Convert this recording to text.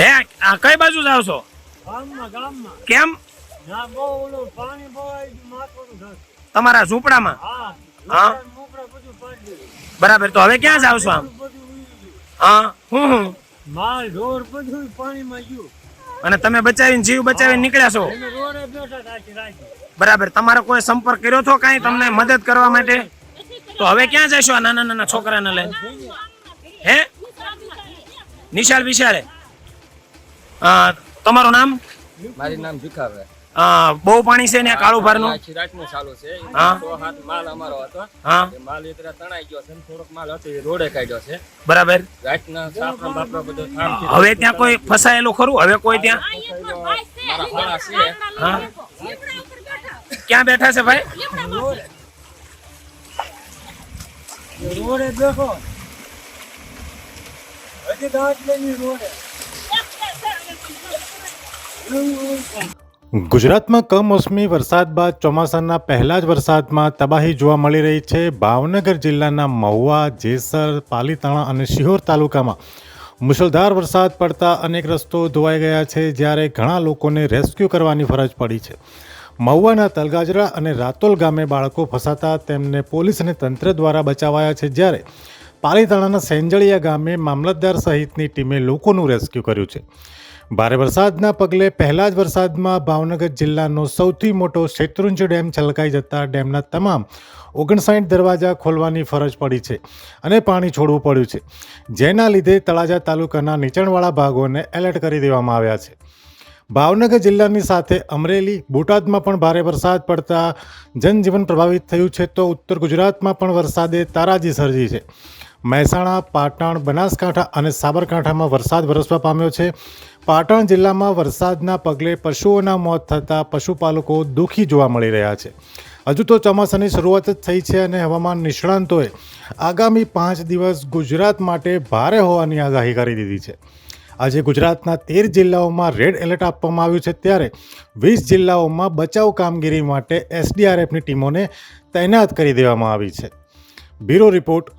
હે આ કઈ બાજુ જાવ છો? કેમ? તમારા ઝૂંપડામાં? હા. બરાબર તો હવે ક્યાં જાવ છો આમ. હા હું હું? માલ ઢોર બધું પાણીમાં ગયું. અને તમે બચાવીને જીવ બચાવીને નીકળ્યા છો? બરાબર તમારો કોઈ સંપર્ક કર્યો હતો કાંઈ તમને મદદ કરવા માટે? તો હવે ક્યાં જશો આ નાના નાના છોકરાને લઈને? હે? નિશાળ વિશાળે તમારું નામ? મારું નામ ભીખાભાઈ. અ, બહુ પાણી છે ને કાળું ભારનું? આખી રાતનું ચાલુ છે. હા. હાથ માલ અમારો હતો. હા. માલ એ તણાઈ ગયો છે થોડોક માલ હતો એ રોડે કાઢ્યો છે. બરાબર. રાતના સાપરા બાપરા બધો હવે ત્યાં કોઈ ફસાયેલું ખરું? હવે કોઈ ત્યાં? મારા હાળા છે. હા. ક્યાં બેઠા છે ભાઈ? રોડે રોડે બેઠો. ગુજરાતમાં કમોસમી વરસાદ બાદ ચોમાસાના પહેલા જ વરસાદમાં તબાહી જોવા મળી રહી છે. ભાવનગર જિલ્લાના મહુવા, જેસર, પાલીતાણા અને શિહોર તાલુકામાં મુશળધાર વરસાદ પડતા અનેક રસ્તો ધોવાઈ ગયા છે, જ્યારે ઘણા લોકોને રેસ્ક્યુ કરવાની ફરજ પડી છે. મહુવાના તલગાજરા અને રાતોલ ગામે બાળકો ફસાતા તેમને પોલીસ અને તંત્ર દ્વારા બચાવાયા છે, જ્યારે પાલીતાણાના સેંજળિયા ગામે મામલતદાર સહિતની ટીમે લોકોનું રેસ્ક્યુ કર્યું છે. ભારે વરસાદના પગલે પહેલા જ વરસાદમાં ભાવનગર જિલ્લાનો સૌથી મોટો શેત્રુંજ ડેમ છલકાઈ જતા ડેમના તમામ ઓગણસાઠ દરવાજા ખોલવાની ફરજ પડી છે અને પાણી છોડવું પડ્યું છે. જેના લીધે તળાજા તાલુકાના નીચાણવાળા ભાગોને એલર્ટ કરી દેવામાં આવ્યા છે. ભાવનગર જિલ્લાની સાથે અમરેલી, બોટાદમાં પણ ભારે વરસાદ પડતા જનજીવન પ્રભાવિત થયું છે તો ઉત્તર ગુજરાતમાં પણ વરસાદે તારાજી સર્જી છે. મહેસાણા, પાટણ, બનાસકાંઠા અને સાબરકાંઠામાં વરસાદ વરસવા પામ્યો છે. પાટણ જિલ્લામાં વરસાદના પગલે પશુઓના મોત થતાં પશુપાલકો દુઃખી જોવા મળી રહ્યા છે. હજુ તો ચોમાસાની શરૂઆત જ થઈ છે અને હવામાન નિષ્ણાંતોએ આગામી પાંચ દિવસ ગુજરાત માટે ભારે હોવાની આગાહી કરી દીધી છે. આજે ગુજરાતના તેર જિલ્લાઓમાં રેડ એલર્ટ આપવામાં આવ્યું છે ત્યારે વીસ જિલ્લાઓમાં બચાવ કામગીરી માટે એસડીઆરએફની ટીમોને તૈનાત કરી દેવામાં આવી છે. Bureau report